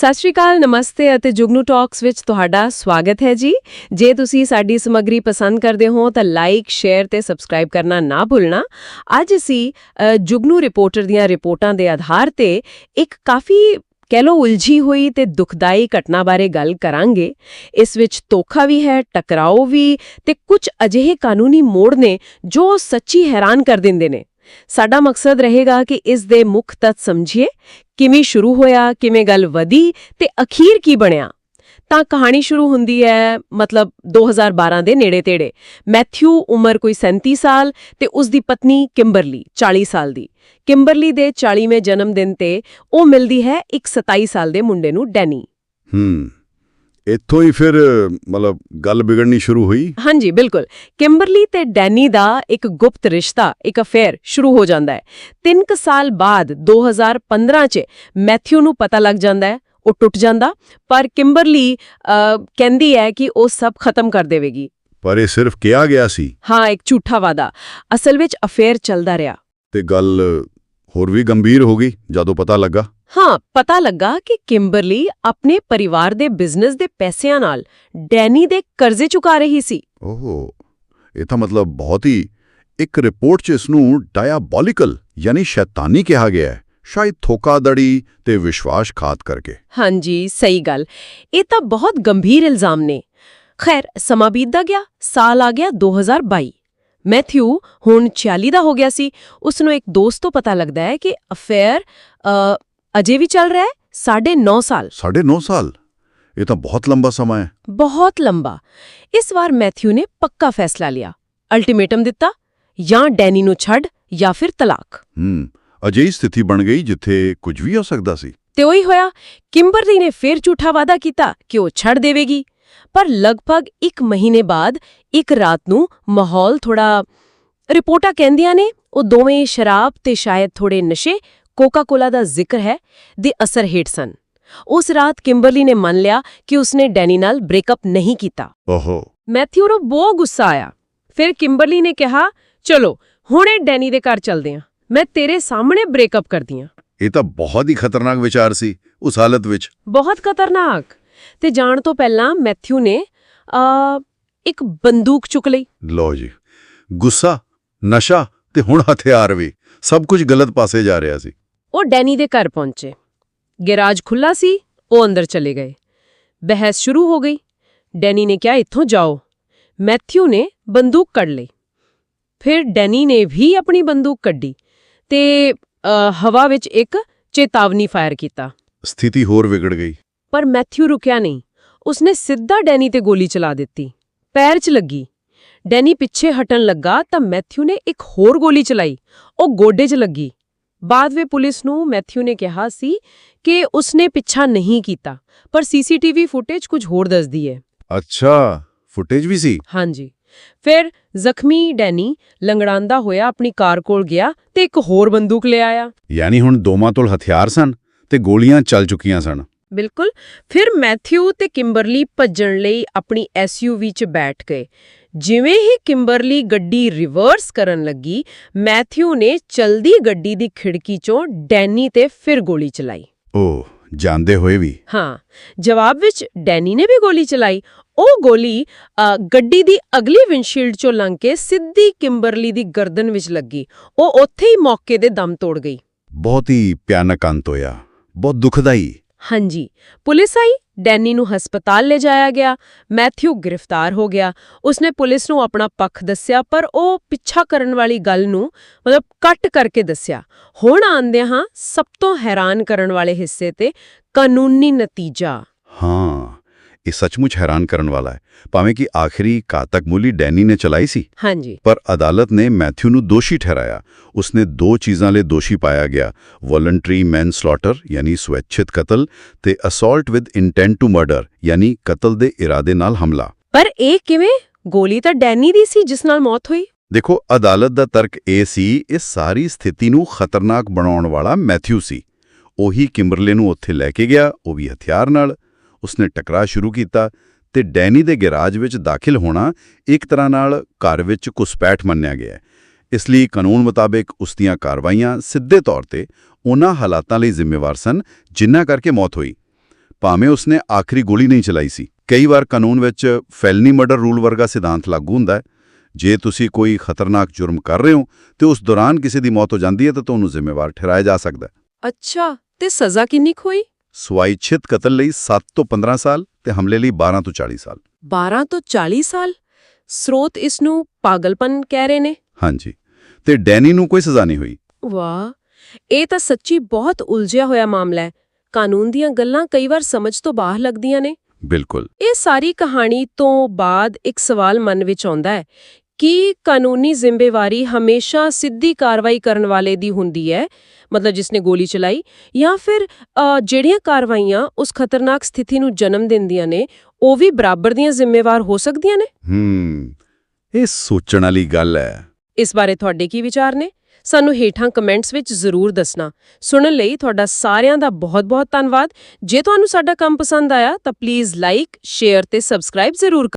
ਸਤਿ ਸ਼੍ਰੀ ਅਕਾਲ ਨਮਸਤੇ ਅਤੇ ਜੁਗਨੂ ਟਾਕਸ ਵਿੱਚ ਤੁਹਾਡਾ ਸਵਾਗਤ ਹੈ ਜੀ। ਜੇ ਤੁਸੀਂ ਸਾਡੀ ਸਮੱਗਰੀ ਪਸੰਦ ਕਰਦੇ ਹੋ ਤਾਂ ਲਾਈਕ ਸ਼ੇਅਰ ਤੇ ਸਬਸਕ੍ਰਾਈਬ ਕਰਨਾ ਨਾ ਭੁੱਲਣਾ। ਅੱਜ ਅਸੀਂ ਅ, ਜੁਗਨੂ ਰਿਪੋਰਟਰ ਦੀਆਂ ਰਿਪੋਰਟਾਂ ਦੇ ਆਧਾਰ ਤੇ ਇੱਕ ਕਾਫੀ ਕਹਿ ਲੋ ਉਲਝੀ ਹੋਈ ਤੇ ਦੁਖਦਾਈ ਘਟਨਾ ਬਾਰੇ ਗੱਲ ਕਰਾਂਗੇ। ਇਸ ਵਿੱਚ ਧੋਖਾ ਵੀ ਹੈ ਟਕਰਾਓ ਵੀ ਤੇ ਕੁਝ ਅਜਿਹੇ ਕਾਨੂੰਨੀ ਮੋੜ ਨੇ ਜੋ ਸੱਚੀ ਹੈਰਾਨ ਕਰ ਦਿੰਦੇ ਨੇ। ਸਾਡਾ ਮਕਸਦ ਰਹੇਗਾ ਕਿ ਇਸ ਦੇ ਮੁੱਖ ਤੱਤ ਸਮਝੀਏ, ਕਿਵੇਂ ਸ਼ੁਰੂ ਹੋਇਆ, ਕਿਵੇਂ ਗੱਲ ਵਧੀ ਤੇ ਅਖੀਰ ਕੀ ਬਣਿਆ। ਤਾਂ ਕਹਾਣੀ ਸ਼ੁਰੂ ਹੁੰਦੀ ਹੈ, ਮਤਲਬ 2012 ਦੇ ਨੇੜੇ ਤੇੜੇ ਮੈਥਿਊ ਉਮਰ ਕੋਈ 37 ਸਾਲ ਤੇ ਉਸ ਦੀ ਪਤਨੀ ਕਿੰਬਰਲੀ 40 ਸਾਲ ਦੀ। ਕਿੰਬਰਲੀ ਦੇ 40ਵੇਂ ਜਨਮ ਦਿਨ ਤੇ ਉਹ ਮਿਲਦੀ ਹੈ ਇੱਕ 27 ਸਾਲ ਦੇ ਮੁੰਡੇ ਨੂੰ, ਡੈਨੀ। ਹੂੰ। ਇੱਥੋਂ ਹੀ ਫਿਰ ਮਤਲਬ ਗੱਲ ਵਿਗੜਨੀ ਸ਼ੁਰੂ ਹੋਈ? ਹਾਂਜੀ ਬਿਲਕੁਲ। ਕਿੰਬਰਲੀ ਤੇ ਡੈਨੀ ਦਾ ਇੱਕ ਗੁਪਤ ਰਿਸ਼ਤਾ ਇੱਕ ਅਫੇਅਰ ਸ਼ੁਰੂ ਹੋ ਜਾਂਦਾ ਹੈ। ਤਿੰਨ ਕੁ ਸਾਲ ਬਾਅਦ 2015 ਚ ਮੈਥਿਊ ਨੂੰ ਪਤਾ ਲੱਗ ਜਾਂਦਾ ਹੈ ਉਹ ਟੁੱਟ ਜਾਂਦਾ। ਪਰ ਕਿੰਬਰਲੀ ਕਹਿੰਦੀ ਹੈ ਕਿ ਉਹ ਸਭ ਖਤਮ ਕਰ ਦੇਵੇਗੀ। ਪਰ ਇਹ ਸਿਰਫ ਕਿਹਾ ਗਿਆ ਸੀ? ਹਾਂ ਇੱਕ ਝੂਠਾ ਵਾਦਾ ਅਸਲ ਵਿੱਚ ਅਫੇਅਰ ਚੱਲਦਾ ਰਿਹਾ। ਤੇ ਗੱਲ ਹੋਰ ਵੀ ਗੰਭੀਰ ਹੋ ਗਈ ਜਦੋਂ ਪਤਾ ਲੱਗਾ? ਹਾਂ ਪਤਾ ਲੱਗਾ ਕਿ ਕਿੰਬਰਲੀ ਆਪਣੇ ਪਰਿਵਾਰ ਦੇ ਬਿਜ਼ਨਸ ਦੇ ਪੈਸਿਆਂ ਨਾਲ ਡੈਨੀ ਦੇ ਕਰਜ਼ੇ ਚੁਕਾ ਰਹੀ ਸੀ। ਓਹੋ ਇਹ ਤਾਂ ਮਤਲਬ ਬਹੁਤ ਹੀ ਇੱਕ ਰਿਪੋਰਟ 'ਚ ਇਸ ਨੂੰ ਡਾਇਆਬੋਲਿਕਲ ਯਾਨੀ ਸ਼ੈਤਾਨੀ ਕਿਹਾ ਗਿਆ ਹੈ ਸ਼ਾਇਦ ਧੋਖਾਧੜੀ ਤੇ ਵਿਸ਼ਵਾਸਘਾਤ ਕਰਕੇ। ਹਾਂਜੀ ਸਹੀ ਗੱਲ। ਇਹ ਤਾਂ ਬਹੁਤ ਗੰਭੀਰ ਇਲਜ਼ਾਮ ਨੇ। ਖੈਰ ਸਮਾਂ ਬੀਤਦਾ ਗਿਆ ਸਾਲ ਆ ਗਿਆ 2022 ਮੈਥਿਊ ਹੁਣ 46 ਦਾ ਹੋ ਗਿਆ ਸੀ। ਉਸ ਨੂੰ ਇੱਕ ਦੋਸਤ ਤੋਂ ਪਤਾ ਲੱਗਦਾ ਹੈ ਕਿ ਅਫੇਅਰ ਅਜੇ ਵੀ ਚੱਲ ਰਿਹਾ ਹੈ? ਸਾਢੇ 9 ਸਾਲ। ਸਾਢੇ 9 ਸਾਲ? ਇਹ ਤਾਂ ਬਹੁਤ ਲੰਬਾ ਸਮਾਂ ਹੈ। ਬਹੁਤ ਲੰਬਾ। ਇਸ ਵਾਰ ਮੈਥਿਊ ਨੇ ਪੱਕਾ ਫੈਸਲਾ ਲਿਆ। ਅਲਟੀਮੇਟਮ ਦਿੱਤਾ ਜਾਂ ਡੈਨੀ ਨੂੰ ਛੱਡ ਜਾਂ ਫਿਰ ਤਲਾਕ। ਹੂੰ ਅਜਿਹੀ ਸਥਿਤੀ ਬਣ ਗਈ ਜਿੱਥੇ ਕੁਝ ਵੀ ਹੋ ਸਕਦਾ ਸੀ। ਤੇ ਉਹੀ ਹੋਇਆ ਕਿੰਬਰਲੀ ਨੇ ਫੇਰ ਝੂਠਾ ਵਾਦਾ ਕੀਤਾ ਕਿ ਉਹ ਛੱਡ ਦੇਵੇਗੀ। ਪਰ ਲਗਭਗ ਇੱਕ ਮਹੀਨੇ ਬਾਅਦ ਇੱਕ ਰਾਤ ਨੂੰ ਮਾਹੌਲ ਥੋੜਾ ਰਿਪੋਰਟਾਂ ਕਹਿੰਦੀਆਂ ਨੇ ਉਹ ਦੋਵੇਂ ਸ਼ਰਾਬ ਤੇ ਸ਼ਾਇਦ ਥੋੜੇ ਨਸ਼ੇ ਕੋਕਾ-ਕੋਲਾ ਦਾ ਜ਼ਿਕਰ ਹੈ ਦੇ ਅਸਰ ਹੇਠ ਸਨ। ਉਸ ਰਾਤ ਕਿੰਬਰਲੀ ਨੇ ਮੰਨ ਲਿਆ ਕਿ ਉਸਨੇ ਡੈਨੀ ਨਾਲ ਬ੍ਰੇਕਅਪ ਨਹੀਂ ਕੀਤਾ। ਓਹੋ। ਮੈਥਿਊ ਨੂੰ ਬਹੁਤ ਗੁੱਸਾ ਆਇਆ। ਫਿਰ ਕਿੰਬਰਲੀ ਨੇ ਕਿਹਾ ਚਲੋ ਹੁਣੇ ਡੈਨੀ ਦੇ ਘਰ ਚੱਲਦੇ ਹਾਂ ਮੈਂ ਤੇਰੇ ਸਾਹਮਣੇ ਬ੍ਰੇਕਅਪ ਕਰਦੀ ਹਾਂ ਇਹ ਤਾਂ ਬਹੁਤ ਹੀ ਖਤਰਨਾਕ ਵਿਚਾਰ ਸੀ ਉਸ ਹਾਲਤ ਵਿੱਚ। ਬਹੁਤ ਖਤਰਨਾਕ। ਤੇ ਜਾਣ ਤੋਂ ਪਹਿਲਾਂ ਮੈਥਿਊ ਨੇ ਆ ਇੱਕ ਬੰਦੂਕ ਚੁੱਕ ਲਈ। ਲਓ ਜੀ। ਗੁੱਸਾ ਨਸ਼ਾ ਤੇ ਹੁਣ ਹਥਿਆਰ ਵੀ। ਸਭ ਕੁਝ ਗਲਤ ਪਾਸੇ ਜਾ ਰਿਹਾ ਸੀ। ਉਹ ਡੈਨੀ ਦੇ ਘਰ ਪਹੁੰਚੇ। ਗੈਰਾਜ ਖੁੱਲਾ ਸੀ ਉਹ ਅੰਦਰ ਚਲੇ ਗਏ। ਬਹਿਸ ਸ਼ੁਰੂ ਹੋ ਗਈ। ਡੈਨੀ ਨੇ ਕਿਹਾ ਇੱਥੋਂ ਜਾਓ। ਮੈਥਿਊ ਨੇ ਬੰਦੂਕ ਕੱਢ ਲਈ। ਫਿਰ ਡੈਨੀ ਨੇ ਵੀ ਆਪਣੀ ਬੰਦੂਕ ਕੱਢੀ ਤੇ ਹਵਾ ਵਿੱਚ ਇੱਕ ਚੇਤਾਵਨੀ ਫਾਇਰ ਕੀਤਾ। ਸਥਿਤੀ ਹੋਰ ਵਿਗੜ ਗਈ। ਪਰ ਮੈਥਿਊ ਰੁਕਿਆ ਨਹੀਂ। ਉਸਨੇ ਸਿੱਧਾ ਡੈਨੀ ਤੇ ਗੋਲੀ ਚਲਾ ਦਿੱਤੀ। ਪੈਰ 'ਚ ਲੱਗੀ। ਡੈਨੀ ਪਿੱਛੇ ਹਟਣ ਲੱਗਾ ਤਾਂ ਮੈਥਿਊ ਨੇ ਇੱਕ ਹੋਰ ਗੋਲੀ ਚਲਾਈ। ਉਹ ਗੋਡੇ 'ਚ ਲੱਗੀ। ਬਾਅਦ ਵਿੱਚ ਪੁਲਿਸ ਨੂੰ ਮੈਥਿਊ ਨੇ ਕਿਹਾ ਸੀ ਕਿ ਉਸਨੇ ਪਿੱਛਾ ਨਹੀਂ ਕੀਤਾ ਪਰ ਸੀਸੀਟੀਵੀ ਫੁਟੇਜ ਕੁਝ ਹੋਰ ਦੱਸਦੀ ਹੈ। ਅੱਛਾ ਫੁਟੇਜ ਵੀ ਸੀ? ਹਾਂਜੀ। ਫਿਰ ਜ਼ਖਮੀ ਡੈਨੀ ਲੰਗੜਾਂਦਾ ਹੋਇਆ ਆਪਣੀ ਕਾਰ ਕੋਲ ਗਿਆ ਤੇ ਇੱਕ ਹੋਰ ਬੰਦੂਕ ਲੈ ਆਇਆ। ਯਾਨੀ ਹੁਣ ਦੋਵਾਂ ਕੋਲ ਹਥਿਆਰ ਸਨ ਤੇ ਗੋਲੀਆਂ ਚੱਲ ਚੁੱਕੀਆਂ ਸਨ। ਬਿਲਕੁਲ। ਫਿਰ ਮੈਥਿਊ ਤੇ ਕਿੰਬਰਲੀ ਭੱਜਣ ਲਈ ਆਪਣੀ ਐਸਯੂਵੀ 'ਚ ਬੈਠ ਗਏ। ਜਿਵੇਂ ਹੀ ਕਿੰਬਰਲੀ ਗੱਡੀ ਰਿਵਰਸ ਕਰਨ ਲੱਗੀ ਮੈਥਿਊ ਨੇ ਚਲਦੀ ਗੱਡੀ ਦੀ ਖਿੜਕੀ 'ਚੋਂ ਡੈਨੀ ਤੇ ਫਿਰ ਗੋਲੀ ਚਲਾਈ। ਓ ਜਾਂਦੇ ਹੋਏ ਵੀ। ਹਾਂ ਜਵਾਬ ਵਿੱਚ ਡੈਨੀ ਨੇ ਵੀ ਗੋਲੀ ਚਲਾਈ। ਉਹ ਗੋਲੀ ਗੱਡੀ ਦੀ ਅਗਲੀ ਵਿੰਡਸ਼ੀਲਡ 'ਚੋਂ ਲੰਘ ਕੇ ਸਿੱਧੀ ਕਿੰਬਰਲੀ ਦੀ ਗਰਦਨ ਵਿੱਚ ਲੱਗੀ। ਉਹ ਉੱਥੇ ਹੀ ਮੌਕੇ ਦੇ ਦਮ ਤੋੜ ਗਈ। ਬਹੁਤ ਹੀ ਭਿਆਨਕ ਅੰਤ ਹੋਇਆ। ਬਹੁਤ ਦੁਖਦਾਈ। ਹਾਂਜੀ। ਪੁਲਿਸ ਆਈ। ਡੈਨੀ ਨੂੰ ਹਸਪਤਾਲ ਲੈ ਜਾਇਆ ਗਿਆ, ਮੈਥਿਊ ਗ੍ਰਿਫਤਾਰ ਹੋ ਗਿਆ। ਉਸਨੇ ਪੁਲਿਸ ਨੂੰ ਆਪਣਾ ਪੱਖ ਦੱਸਿਆ, ਪਰ ਉਹ ਪਿੱਛਾ ਕਰਨ ਵਾਲੀ ਗੱਲ ਨੂੰ ਮਤਲਬ ਕੱਟ ਕਰਕੇ ਦੱਸਿਆ। ਹੁਣ ਆਂਦੇ ਹਾਂ, ਸਭ ਤੋਂ ਹੈਰਾਨ ਕਰਨ ਵਾਲੇ ਹਿੱਸੇ ਤੇ ਕਾਨੂੰਨੀ ਨਤੀਜਾ। ਹਾਂ। ਇਹ ਸੱਚਮੁੱਚ ਹੈਰਾਨ ਕਰਨ ਵਾਲਾ ਹੈ। ਭਾਵੇਂ ਕਿ ਆਖਰੀ ਘਾਤਕ ਗੋਲੀ ਡੈਨੀ ਨੇ ਚਲਾਈ ਸੀ ਹਾਂਜੀ। ਪਰ ਅਦਾਲਤ ਨੇ ਮੈਥਿਊ ਨੂੰ ਦੋਸ਼ੀ ਠਹਿਰਾਇਆ। ਉਸਨੇ ਦੋ ਚੀਜ਼ਾਂ ਲਈ ਦੋਸ਼ੀ ਪਾਇਆ ਗਿਆ ਵੋਲੰਟਰੀ ਮੈਨਸਲੌਟਰ ਯਾਨੀ ਸਵੈਚਿਤ ਕਤਲ ਤੇ assault with intent to murder ਯਾਨੀ ਕਤਲ ਦੇ ਇਰਾਦੇ ਨਾਲ ਹਮਲਾ। ਪਰ ਇਹ ਕਿਵੇਂ? ਗੋਲੀ ਤਾਂ ਡੈਨੀ ਦੀ ਸੀ ਜਿਸ ਨਾਲ ਮੌਤ ਹੋਈ। ਦੇਖੋ ਅਦਾਲਤ ਦਾ ਤਰਕ ਇਹ ਸੀ ਇਸ ਸਾਰੀ ਸਥਿਤੀ ਨੂੰ ਖਤਰਨਾਕ ਬਣਾਉਣ ਵਾਲਾ ਮੈਥਿਊ ਸੀ। ਉਹੀ ਕਿੰਬਰਲੇ ਨੂੰ ਉੱਥੇ ਲੈ ਕੇ ਗਿਆ ਉਹ ਵੀ ਹਥਿਆਰ ਨਾਲ। ਉਸਨੇ ਟਕਰਾਅ ਸ਼ੁਰੂ ਕੀਤਾ ਤੇ ਡੈਨੀ ਦੇ ਗੈਰਾਜ ਵਿੱਚ ਦਾਖਲ ਹੋਣਾ ਇੱਕ ਤਰ੍ਹਾਂ ਨਾਲ ਘਰ ਵਿੱਚ ਘੁਸਪੈਠ ਮੰਨਿਆ ਗਿਆ ਹੈ। ਇਸ ਲਈ ਕਾਨੂੰਨ ਮੁਤਾਬਕ ਉਸ ਦੀਆਂ ਕਾਰਵਾਈਆਂ ਸਿੱਧੇ ਤੌਰ ਤੇ ਉਹਨਾਂ ਹਾਲਾਤਾਂ ਲਈ ਜ਼ਿੰਮੇਵਾਰ ਸਨ, ਜਿਨ੍ਹਾਂ ਕਰਕੇ ਮੌਤ ਹੋਈ। ਭਾਵੇਂ ਉਸਨੇ ਆਖਰੀ ਗੋਲੀ ਨਹੀਂ ਚਲਾਈ ਸੀ। ਕਈ ਵਾਰ ਕਾਨੂੰਨ ਵਿੱਚ ਫੈਲਨੀ ਮਰਡਰ ਰੂਲ ਵਰਗਾ ਸਿਧਾਂਤ ਲਾਗੂ ਹੁੰਦਾ ਹੈ। ਜੇ ਤੁਸੀਂ ਕੋਈ ਖਤਰਨਾਕ ਜੁਰਮ ਕਰ ਰਹੇ ਹੋ ਤੇ ਉਸ ਦੌਰਾਨ ਕਿਸੇ ਦੀ ਮੌਤ ਹੋ ਜਾਂਦੀ ਹੈ ਤਾਂ ਤੁਹਾਨੂੰ ਜ਼ਿੰਮੇਵਾਰ ਠਹਿਰਾਇਆ ਜਾ ਸਕਦਾ ਅੱਛਾ, ਤੇ ਸਜ਼ਾ ਕਿੰਨੀ ਕੁ ਹੋਈ? ਸਵਾਇਛਿਤ ਕਤਲ ਲਈ 7 ਤੋਂ 15 ਸਾਲ ਤੇ ਹਮਲੇ ਲਈ 12 ਤੋਂ 40 ਸਾਲ। 12 ਤੋਂ 40 ਸਾਲ? ਸਰੋਤ ਇਸ ਨੂੰ ਪਾਗਲਪਨ ਕਹਿ ਰਹੇ ਨੇ? ਹਾਂਜੀ। ਤੇ ਡੈਨੀ ਨੂੰ ਕੋਈ ਸਜ਼ਾ ਨਹੀਂ ਹੋਈ। ਵਾਹ ਇਹ ਤਾਂ ਸੱਚੀ ਬਹੁਤ ਉਲਝਿਆ ਹੋਇਆ ਮਾਮਲਾ ਹੈ। ਕਾਨੂੰਨ ਦੀਆਂ ਗੱਲਾਂ ਕਈ ਵਾਰ ਸਮਝ ਤੋਂ ਬਾਹਰ ਲੱਗਦੀਆਂ ਨੇ। ਬਿਲਕੁਲ। ਇਹ ਸਾਰੀ ਕਹਾਣੀ ਤੋਂ ਬਾਅਦ ਇੱਕ ਸਵਾਲ ਮਨ ਵਿੱਚ ਆਉਂਦਾ ਹੈ ਕਿ ਕਾਨੂੰਨੀ ਜ਼ਿੰਮੇਵਾਰੀ ਹਮੇਸ਼ਾ ਸਿੱਧੀ ਕਾਰਵਾਈ ਕਰਨ ਵਾਲੇ ਦੀ ਹੁੰਦੀ ਹੈ? ਮਤਲਬ ਜਿਸਨੇ ਗੋਲੀ ਚਲਾਈ ਜਾਂ ਫਿਰ ਜਿਹੜੀਆਂ ਕਾਰਵਾਈਆਂ ਉਸ ਖਤਰਨਾਕ ਸਥਿਤੀ ਨੂੰ ਜਨਮ ਦਿੰਦੀਆਂ ਨੇ ਉਹ ਵੀ ਬਰਾਬਰ ਦੀਆਂ ਜ਼ਿੰਮੇਵਾਰ ਹੋ ਸਕਦੀਆਂ ਨੇ? ਹੂੰ ਇਹ ਸੋਚਣ ਵਾਲੀ ਗੱਲ ਹੈ। ਇਸ ਬਾਰੇ ਤੁਹਾਡੇ ਕੀ ਵਿਚਾਰ ਨੇ? ਸਾਨੂੰ ਹੇਠਾਂ ਕਮੈਂਟਸ ਵਿੱਚ ਜ਼ਰੂਰ ਦੱਸਣਾ। ਸੁਣਨ ਲਈ ਤੁਹਾਡਾ ਸਾਰਿਆਂ ਦਾ ਬਹੁਤ-ਬਹੁਤ ਧੰਨਵਾਦ। ਜੇ ਤੁਹਾਨੂੰ ਸਾਡਾ ਕੰਮ ਪਸੰਦ ਆਇਆ ਤਾਂ ਪਲੀਜ਼ ਲਾਈਕ ਸ਼ੇਅਰ ਤੇ ਸਬਸਕ੍ਰਾਈਬ ਜ਼ਰੂਰ